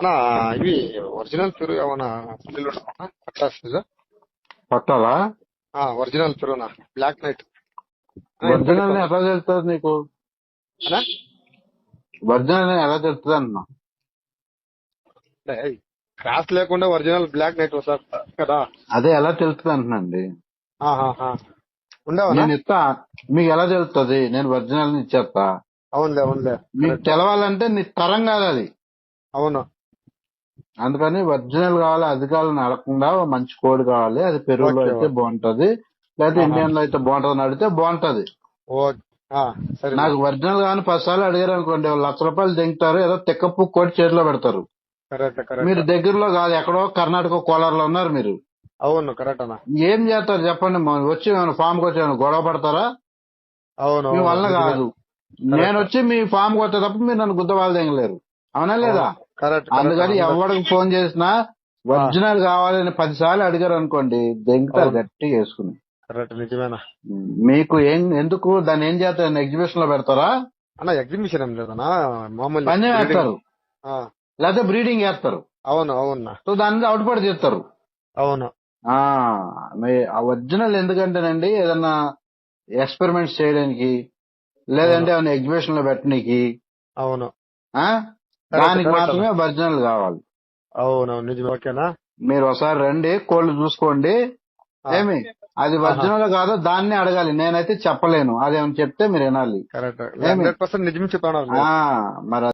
అన్నా ఇవి ఒరిజినల్ పెరుగు ఏమన్నా పుల్లిలు ఉన్నాయా? పట్టాస్ పట్టాలా? ఒరిజినల్ పెరుగునా బ్లాక్ నైట్. ఒరిజినల్ ఎలా తెలుస్తుంది నీకు? అన్నా? ఒరిజినల్ ఎలా తెలుస్తుంది అన్నా? క్రాస్ లేకుండా ఒరిజినల్ బ్లాక్ నైట్ సార్ కదా. అదే ఎలా తెలుస్తుంది అంటున్నాండి. ఉండవనా నేను ఇస్తా. మీకు ఎలా తెలుస్తుంది? నేను ఒరిజినల్ ఇచ్చేస్తా. అవునులే అవునులే. మీకు తెలవాలంటే నీ తరం కాదు అది. అవును. అందుకని ఒరిజినల్ కావాలి అది కావాలి నడకుండా మంచి కోడి కావాలి అది పెరుగులో అయితే. బాగుంటది. లేదా. ఇండియన్లో అయితే బాగుంటది అడిగితే బాగుంటది. నాకు ఒరిజినల్ కానీ పది సార్లు అడిగారు అనుకోండి లక్ష రూపాయలు దింగుతారు ఏదో తెక్కపు కోడి చేతిలో పెడతారు. మీరు దగ్గరలో కాదు ఎక్కడో కర్ణాటక కోలార్లో ఉన్నారు మీరు. అవును కరెక్ట్ అన్న. ఏం చేస్తారు చెప్పండి మన వచ్చి ఫామ్కి వచ్చి గొడవ పడతారా? అవును మీ వల్ల. కాదు. నేను వచ్చి మీ ఫామ్కి వచ్చే తప్ప మీరు నన్ను గుద్దవాళ్ళు దిగలేరు అవునా లేదా? అందుకని. ఎవరికి ఫోన్ చేసినా ఒరిజినల్ కావాలని పది సార్లు అడిగారు అనుకోండి దెంగుతారు వేసుకుని కరెక్ట్ నిజమేనా? మీకు ఏం ఎందుకు దాన్ని ఏం చేస్తారు? ఎగ్జిబిషన్లో పెడతారా? అన్న ఎగ్జిబిషన్ ఏం లేదన్నా మామూలు breeding. వేస్తారు లేకపోతే బ్రీడింగ్ వేస్తారు అవును అవునా? సో దాని మీద అవుట్పడి చేస్తారు. అవును. ఒరిజినల్ ఎందుకంటేనండి ఏదన్నా ఎక్స్పెరిమెంట్స్ చేయడానికి లేదంటే ఏమైనా ఎగ్జిబిషన్లో పెట్టడానికి అవును. దానికి మాత్రమే ఒరిజినల్ కావాలి. అవును నిజమే ఓకేనా? మీరు ఒకసారి రండి కోళ్ళు చూసుకోండి. ఏమి? అది ఒరిజినల్ కాదో దాన్ని అడగాలి. నేనైతే చెప్పలేను. అదేమని చెప్తే మీరు వినాలి. కరెక్ట్. ఏమి? హండ్రెడ్ పర్సెంట్ నిజమే చెప్పాను. మరి